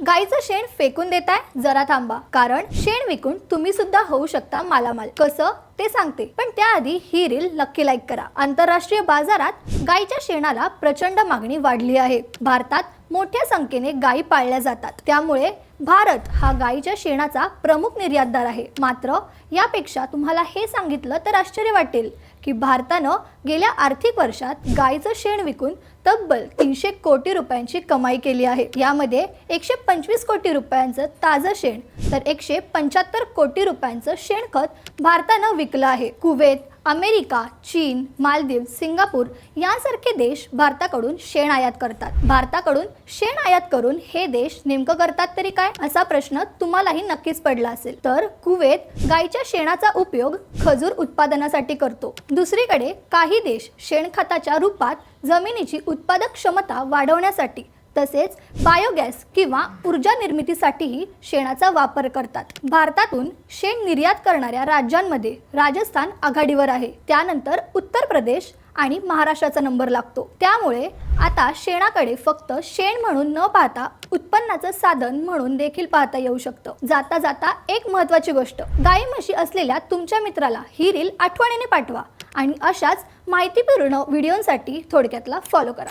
गाईचं शेण फेकून देताय जरा थांबा. कारण शेण विकून तुम्ही सुद्धा होऊ शकता मालामाल. कसं? ते सांगते. पण त्याआधी ही रील नक्की लाईक करा. आंतरराष्ट्रीय बाजारात गाईच्या शेणाला प्रचंड मागणी वाढली आहे. भारतात मोठ्या संख्येने गायी पाळल्या जातात. त्यामुळे भारत हा गाईच्या शेणाचा प्रमुख निर्यातदार आहे. मात्र यापेक्षा तुम्हाला हे सांगितलं तर आश्चर्य वाटेल की भारतानं गेल्या आर्थिक वर्षात गाईचं शेण विकून तब्बल तीनशे कोटी रुपयांची कमाई केली आहे. यामध्ये एकशे पंचवीस कोटी रुपयांचं ताजं शेण तर एकशे पंच्याहत्तर कोटी रुपयांचं शेणखत भारतानं विकलं आहे. कुवेत अमेरिका चीन मालदीव सिंगापूर यासारखे देश भारताकडून शेण आयात करतात. भारताकडून शेण आयात करून हे देश नेमकं करतात तरी काय? असा प्रश्न तुम्हालाही नक्कीच पडला असेल. तर कुवेत गाईच्या शेणाचा उपयोग खजूर उत्पादनासाठी करतो. दुसरीकडे काही देश शेणखताच्या रूपात जमिनीची उत्पादक क्षमता वाढवण्यासाठी तसेच बायोगॅस किंवा ऊर्जा निर्मितीसाठीही शेणाचा वापर करतात. भारतातून शेण निर्यात करणाऱ्या राज्यांमध्ये राजस्थान आघाडीवर आहे. त्यानंतर उत्तर प्रदेश आणि महाराष्ट्राचा नंबर लागतो. त्यामुळे आता शेणाकडे फक्त शेण म्हणून न पाहता उत्पन्नाचं साधन म्हणून देखील पाहता येऊ शकतं. जाता जाता एक महत्वाची गोष्ट गाई म्हशी असलेल्या तुमच्या मित्राला ही रील आठवणीने पाठवा आणि अशाच माहितीपूर्ण व्हिडिओंसाठी थोडक्यातला फॉलो करा.